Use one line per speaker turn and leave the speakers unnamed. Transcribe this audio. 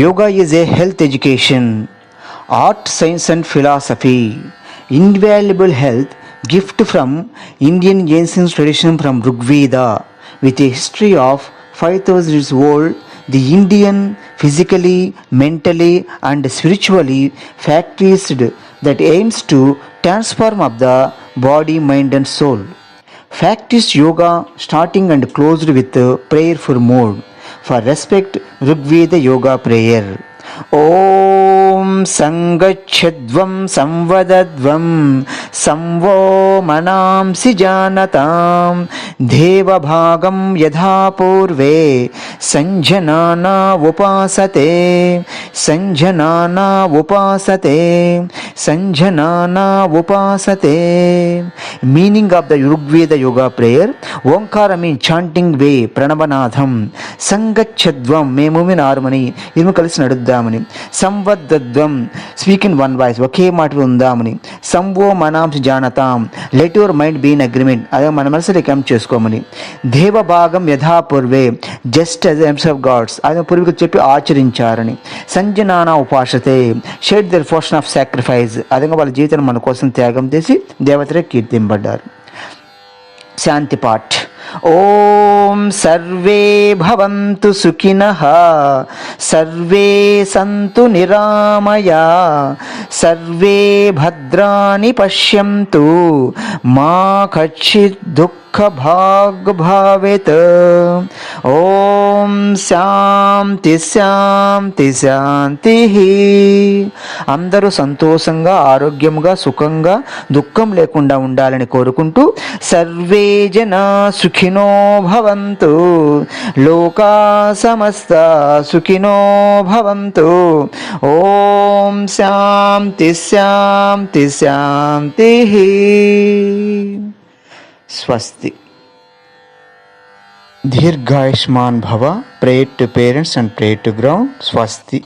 Yoga is a health education, art, science and philosophy. Invaluable health gift from Indian ancient tradition from Rig Veda with a history of 5,000 years old. The Indian physically, mentally and spiritually practiced that aims to transform of the body, mind and soul. Practice yoga starting and closed with prayerful mode. For respect Rigveda yoga prayer ఓం సంగచ్చధ్వం సంవదధ్వం संवो मनांसि जानतां देवभागं यथा पूर्वे सञ्जनाना उपासते सञ्जनाना उपासते सञ्जनाना उपासते meaning of the Rigveda yoga prayer Omkara mean chanting way ప్రణవనాథం సంగచ్చధ్వం మేము ఆరుమని ఇరుము కలిసి నడుద్దామని సంవద్దద్వం speak in one voice ఒకే మాట ఉందామని సంవో దినాంశ జానతాం let your mind be in agreement అదే మన మనసు రికమెండ్ చేసుకోమని దేవభాగం యథాపూర్వే జస్ట్ ఎస్ ఎంస్ ఆఫ్ గాడ్స్ అదే పూర్వీకులు చెప్పి ఆచరించారని సంజనానా ఉపాసతే shared their portion of sacrifice అదే వాళ్ళ జీవితాన్ని మన కోసం త్యాగం చేసి దేవతలే కీర్తింపడ్డారు శాంతి పాఠ్ ओम सर्वे भवन्तु सुखिनः सर्वे सन्तु निरामया सर्वे भद्राणि पश्यन्तु मा कश्चित् दुःखभाग् भावेत् ॐ ఓం శాంతి శాంతి శాంతి అందరూ సంతోషంగా ఆరోగ్యంగా సుఖంగా దుఃఖం లేకుండా ఉండాలని కోరుకుంటూ సర్వే జన సుఖినో భవంతు లోకా సమస్త సుఖినో భవంతు ఓం శాంతి శాంతి శాంతి స్వస్తి దీర్ఘాయుష్మాన్ భవ prayer to parents and prayer to ground స్వస్తి